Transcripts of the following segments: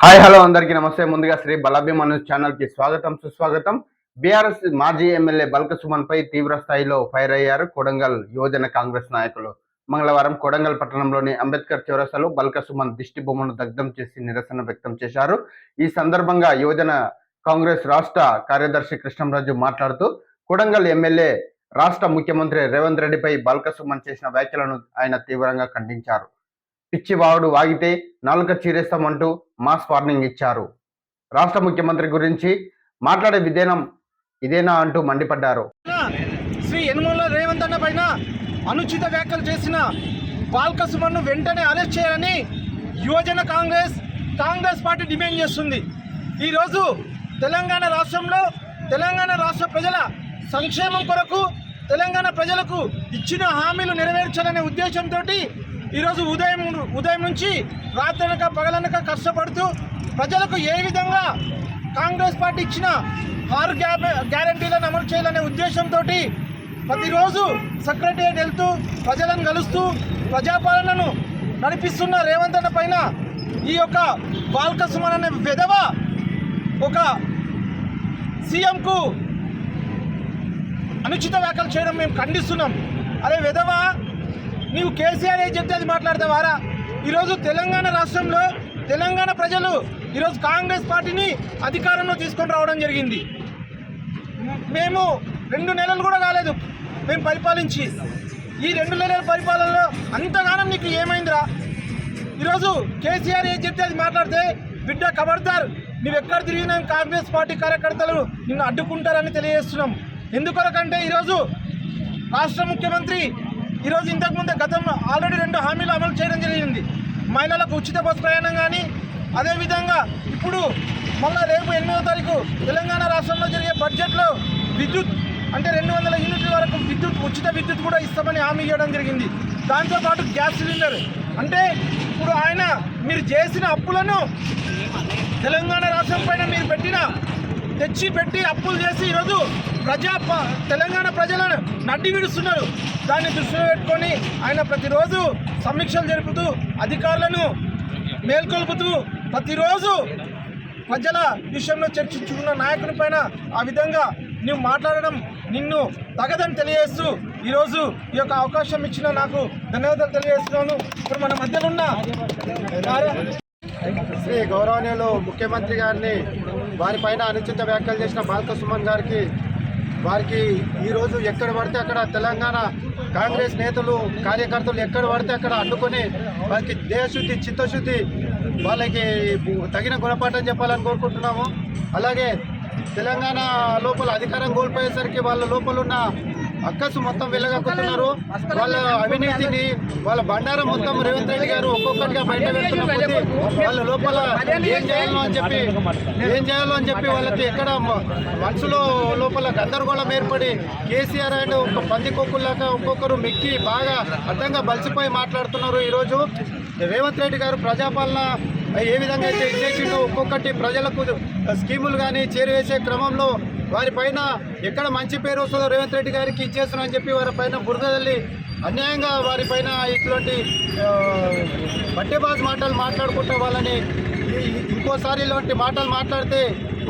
Hi hello అందరికీ నమస్తే. ముందుగా శ్రీ బలాభిమాను ఛానల్కి స్వాగతం సుస్వాగతం. బీఆర్ఎస్ మాజీ ఎమ్మెల్యే బల్క సుమన్ పై తీవ్ర స్థాయిలో ఫైర్ అయ్యారు కొడంగల్ యువజన కాంగ్రెస్ నాయకులు. మంగళవారం కొడంగల్ పట్టణంలోని అంబేద్కర్ చౌరస్తాలో బల్క సుమన్ దిష్టి బొమ్మను దగ్ధం చేసి నిరసన వ్యక్తం చేశారు. ఈ సందర్భంగా యువజన కాంగ్రెస్ రాష్ట్ర కార్యదర్శి కృష్ణంరాజు మాట్లాడుతూ కొడంగల్ ఎమ్మెల్యే రాష్ట్ర ముఖ్యమంత్రి రేవంత్ రెడ్డిపై బల్క సుమన్ చేసిన వ్యాఖ్యలను ఆయన తీవ్రంగా ఖండించారు. పిచ్చివాడు వాగితే నాలుక చీరేస్తామంటూ మాస్ వార్నింగ్ ఇచ్చారు. రాష్ట్ర ముఖ్యమంత్రి గురించి మాట్లాడే విధానం ఇదేనా అంటూ మండిపడ్డారు. శ్రీ యనమల రేవంత్ అన్న పైన అనుచిత వ్యాఖ్యలు చేసిన బాల్క సుమన్ను వెంటనే అరెస్ట్ చేయాలని యువజన కాంగ్రెస్ కాంగ్రెస్ పార్టీ డిమాండ్ చేస్తుంది. ఈరోజు తెలంగాణ రాష్ట్రంలో తెలంగాణ రాష్ట్ర ప్రజల సంక్షేమం కొరకు తెలంగాణ ప్రజలకు ఇచ్చిన హామీలు నెరవేర్చాలనే ఉద్దేశంతో ఈరోజు ఉదయం ఉదయం నుంచి రాత్రనక పగలనక కష్టపడుతూ ప్రజలకు ఏ విధంగా కాంగ్రెస్ పార్టీ ఇచ్చిన ఆరు గ్యారంటీలను అమలు చేయాలనే ఉద్దేశంతో ప్రతిరోజు సెక్రటరియట్ వెళ్తూ ప్రజలను కలుస్తూ ప్రజాపాలనను నడిపిస్తున్న రేవంత్ అన్న పైన ఈ యొక్క బాల్క సుమన్ అనే విధవ ఒక సీఎంకు అనుచిత వ్యాఖ్యలు చేయడం మేము ఖండిస్తున్నాం. అరే విధవ నీవు కేసీఆర్ ఏం చెప్తే అది మాట్లాడతావారా? ఈరోజు తెలంగాణ రాష్ట్రంలో తెలంగాణ ప్రజలు ఈరోజు కాంగ్రెస్ పార్టీని అధికారంలో తీసుకొని రావడం జరిగింది. మేము రెండు నెలలు కూడా కాలేదు మేము పరిపాలించి. ఈ రెండు నెలల పరిపాలనలో అంతగానం నీకు ఏమైందిరా? ఈరోజు కేసీఆర్ ఏం చెప్తే అది మాట్లాడితే బిడ్డ ఖబర్దార్ నువ్వెక్కడ తిరిగినా కాంగ్రెస్ పార్టీ కార్యకర్తలు నిన్ను అడ్డుకుంటారని తెలియజేస్తున్నాం. ఎందుకొరకంటే ఈరోజు రాష్ట్ర ముఖ్యమంత్రి ఈరోజు ఇంతకుముందే గతంలో ఆల్రెడీ రెండు హామీలు అమలు చేయడం జరిగింది. మహిళలకు ఉచిత బస్సు ప్రయాణం కానీ అదేవిధంగా ఇప్పుడు మళ్ళా రేపు ఎనిమిదో తారీఖు తెలంగాణ రాష్ట్రంలో జరిగే బడ్జెట్లో విద్యుత్ అంటే రెండు వందల యూనిట్ల వరకు విద్యుత్ ఉచిత విద్యుత్ కూడా ఇస్తామని హామీ ఇవ్వడం జరిగింది. దాంతోపాటు గ్యాస్ సిలిండర్. అంటే ఇప్పుడు ఆయన మీరు చేసిన అప్పులను తెలంగాణ రాష్ట్రం పైన మీరు పెట్టిన తెచ్చి పెట్టి అప్పులు చేసి ఈరోజు ప్రజా తెలంగాణ ప్రజ నడ్డి విడుస్తున్నారు. దాన్ని దృష్టిలో పెట్టుకొని ఆయన ప్రతిరోజు సమీక్షలు జరుపుతూ అధికారులను మేల్కొల్పుతూ ప్రతిరోజు ప్రజల విషయంలో చర్చించుకున్న నాయకుని పైన ఆ విధంగా నువ్వు మాట్లాడడం నిన్ను తగదని తెలియజేస్తూ ఈరోజు ఈ యొక్క అవకాశం ఇచ్చిన నాకు ధన్యవాదాలు తెలియజేస్తున్నాను. ఇప్పుడు మన మధ్యలో ఉన్న శ్రీ గౌరవనీయులు ముఖ్యమంత్రి గారిని వారిపైన అనుచిత వ్యాఖ్యలు చేసిన భారత సుమన్ గారికి వారికి ఈరోజు ఎక్కడ పడితే అక్కడ తెలంగాణ కాంగ్రెస్ నేతలు కార్యకర్తలు ఎక్కడ పడితే అక్కడ అడ్డుకొని వారికి దేహశుద్ధి చిత్తశుద్ధి వాళ్ళకి తగిన గుణపాఠం చెప్పాలని కోరుకుంటున్నాము. అలాగే తెలంగాణ లోపల అధికారం కోల్పోయేసరికి వాళ్ళ లోపల ఉన్న అక్కసు మొత్తం వెళ్ళగక్కుతున్నారు. వాళ్ళ అవినీతిని వాళ్ళ బండారం మొత్తం రేవంత్ రెడ్డి గారు ఒక్కొక్కటిగా బయట పెడుతున్నప్పుడు వాళ్ళ లోపల ఏం చేయాలో అని చెప్పి ఏం చేయాలో అని చెప్పి వాళ్ళకి ఎక్కడ మనసులో లోపల గందరగోళం ఏర్పడి కేసీఆర్ అండ్ ఒక పంది కొక్కుల్లాగా ఒక్కొక్కరు మిక్కి బాగా అర్థంగా బలిసిపోయి మాట్లాడుతున్నారు ఈరోజు. రేవంత్ రెడ్డి గారు ప్రజాపాలన ఏ విధంగా అయితే చేసిండో ఒక్కొక్కటి ప్రజలకు స్కీములు కానీ చేరువేసే క్రమంలో వారిపైన ఎక్కడ మంచి పేరు వస్తుందో రేవంత్ రెడ్డి గారికి ఇచ్చేస్తున్నారని చెప్పి వారిపైన బురద తల్లి అన్యాయంగా వారిపైన ఇటువంటి ఆ, బట్టేబాజ్ మాటలు మాట్లాడుకుంటే వాళ్ళని ఇంకోసారి ఇలాంటి మాటలు మాట్లాడితే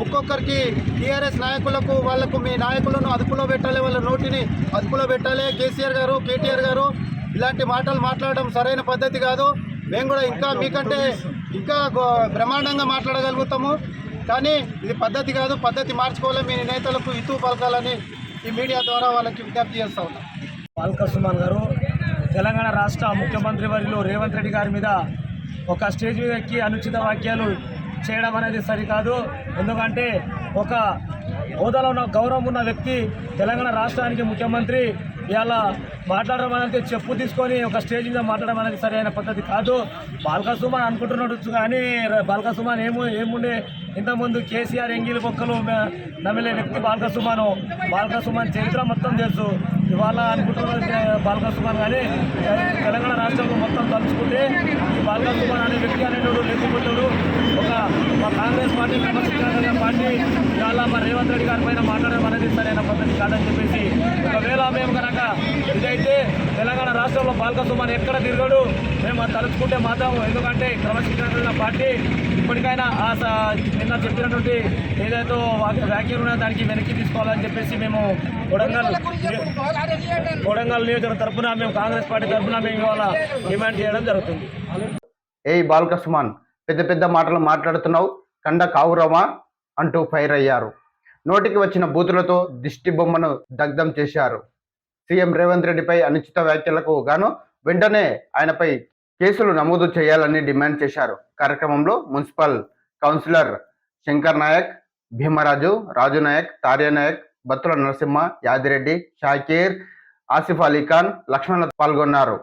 ఒక్కొక్కరికి టీఆర్ఎస్ నాయకులకు వాళ్ళకు మీ నాయకులను అదుపులో పెట్టాలి వాళ్ళ నోటిని అదుపులో పెట్టాలి. కేసీఆర్ గారు కేటీఆర్ గారు ఇలాంటి మాటలు మాట్లాడడం సరైన పద్ధతి కాదు. మేము కూడా ఇంకా మీకంటే ఇంకా బ్రహ్మాండంగా మాట్లాడగలుగుతాము. కానీ ఇది పద్ధతి కాదు పద్ధతి మార్చుకోవాలి. మీ నేతలకు ఇతు పలకాలని ఈ మీడియా ద్వారా వాళ్ళకి విజ్ఞప్తి చేస్తూ ఉన్నాం. బాల్క సుమాన్ గారు తెలంగాణ రాష్ట్ర ముఖ్యమంత్రి వారిలో రేవంత్ రెడ్డి గారి మీద ఒక స్టేజ్ మీద ఎక్కి అనుచిత వాక్యాలు చేయడం అనేది సరికాదు. ఎందుకంటే ఒక హోదాలో ఉన్న గౌరవం ఉన్న వ్యక్తి తెలంగాణ రాష్ట్రానికి ముఖ్యమంత్రి ఇవాళ మాట్లాడడం అనేది చెప్పు తీసుకొని ఒక స్టేజ్ మీద మాట్లాడడం అనేది సరైన పద్ధతి కాదు. బాల్కా సుమాన్ అనుకుంటున్నాడు కానీ ర- బాల్కా సుమాన్ ఏము ఏముండే? ఇంతకుముందు కేసీఆర్ ఎంగిలి బొక్కలు నమ్మిలే వ్యక్తి బాల్కా సుమాను. బాల్కా సుమాన్ చరిత్ర మొత్తం తెలుసు. ఇవాళ అనుకుంటున్నారు బాల్కా సుమాన్ కానీ తెలంగాణ రాష్ట్రంలో మొత్తం తలుచుకుంటే ఈ బాల్కా సుమాన్ అనే వ్యక్తి అనేటోడు లేకపోతాడు కాంగ్రెస్ పార్టీ క్రమశిక్షణ పార్టీ ఇవాళ మా రేవంత్ రెడ్డి గారి పైన మాట్లాడడం అనేది సరైన పద్ధతి కాదని చెప్పేసి ఒకవేళ మేము కనుక ఇదైతే తెలంగాణ రాష్ట్రంలో బాల్క ఎక్కడ తిరగడు మేము అది తలుచుకుంటే మాత్రం ఎందుకంటే క్రమశిక్షణ పార్టీ ఇప్పటికైనా ఆ నిన్న చెప్పినటువంటి ఏదైతే వ్యాఖ్యలు ఉన్నాయో దానికి వెనక్కి తీసుకోవాలని చెప్పేసి మేము కొడంగల్ కొడంగల్ నియోజకవర్గ తరఫున మేము కాంగ్రెస్ పార్టీ తరఫున మేము ఇవాళ డిమాండ్ చేయడం జరుగుతుంది. ఏ బాలకృష్ణమాన్ పెద్ద పెద్ద మాటలు మాట్లాడుతున్నావు. కండ కావురమా అంటూ ఫైర్ అయ్యారు నోటికి వచ్చిన బూతులతో దిష్టి బొమ్మను దగ్ధం చేశారు. సీఎం రేవంత్ రెడ్డిపై అనుచిత వ్యాఖ్యలకు గాను వెంటనే ఆయనపై కేసులు నమోదు చేయాలని డిమాండ్ చేశారు. కార్యక్రమంలో మున్సిపల్ కౌన్సిలర్ శంకర్ నాయక్ భీమరాజు రాజు నాయక్ తార్య నాయక్ బత్తుల నరసింహ యాదిరెడ్డి షాకీర్ ఆసిఫ్ అలీ ఖాన్ లక్ష్మణ్ పాల్గొన్నారు.